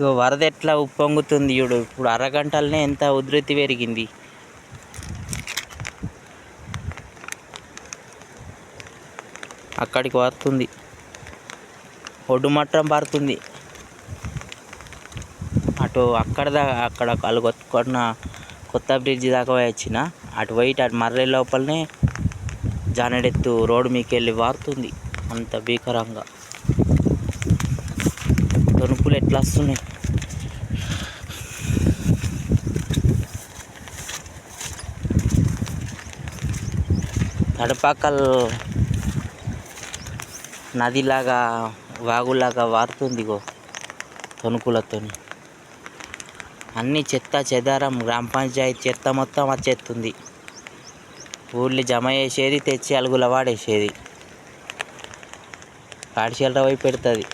ఇగో వరద ఎట్లా ఉప్పొంగుతుంది చూడు. ఇప్పుడు అరగంటలనే ఎంత ఉధృతి పెరిగింది. అక్కడికి వస్తుంది. ఒడ్డు మట్టం పారుతుంది అటు అక్కడ దాకా అక్కడ వాళ్ళు కొట్టుకున్న కొత్త బ్రిడ్జి దాకా పోయి వచ్చిన. అటు పోయి అటు మర్రే లోపలనే జానడెత్తు రోడ్డు మీకు వెళ్ళి వారుతుంది. అంత భీకరంగా. తణుకులు ఎట్లా వస్తున్నాయి? తడపాకల్ నదిలాగా వాగులాగా వారుతుందిగో తణుకులతోని. అన్ని చెత్త చెదారం గ్రామ పంచాయతీ చెత్త మొత్తం వచ్చేస్తుంది ఊళ్ళో జమ చేసేది తెచ్చి అలుగుల వాడేసేది. కాడిచెల్లర పోయి పెడుతుంది.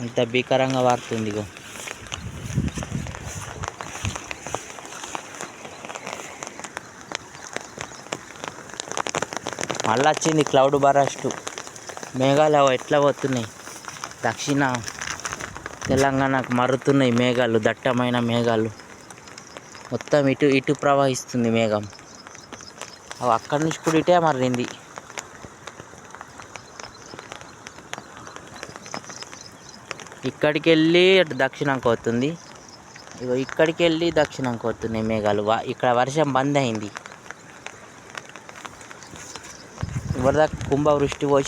ఇంత భీకరంగా వారుతుంది మళ్ళీ వచ్చింది క్లౌడ్ బరస్ట్. మేఘాలు అవి ఎట్లా పోతున్నాయి? దక్షిణ తెలంగాణకు మరుతున్నాయి మేఘాలు దట్టమైన మేఘాలు. మొత్తం ఇటు ఇటు ప్రవహిస్తుంది మేఘం. అవి అక్కడి నుంచి కూడా ఇటే మరింది ఇక్కడికి వెళ్ళి అటు దక్షిణంకి పోతుంది. ఇగో ఇక్కడికి వెళ్ళి దక్షిణంకి పోతున్నాయి మేఘాలు. ఇక్కడ వర్షం బంద్ అయింది. ¿verdad? Cumba Rustivoch.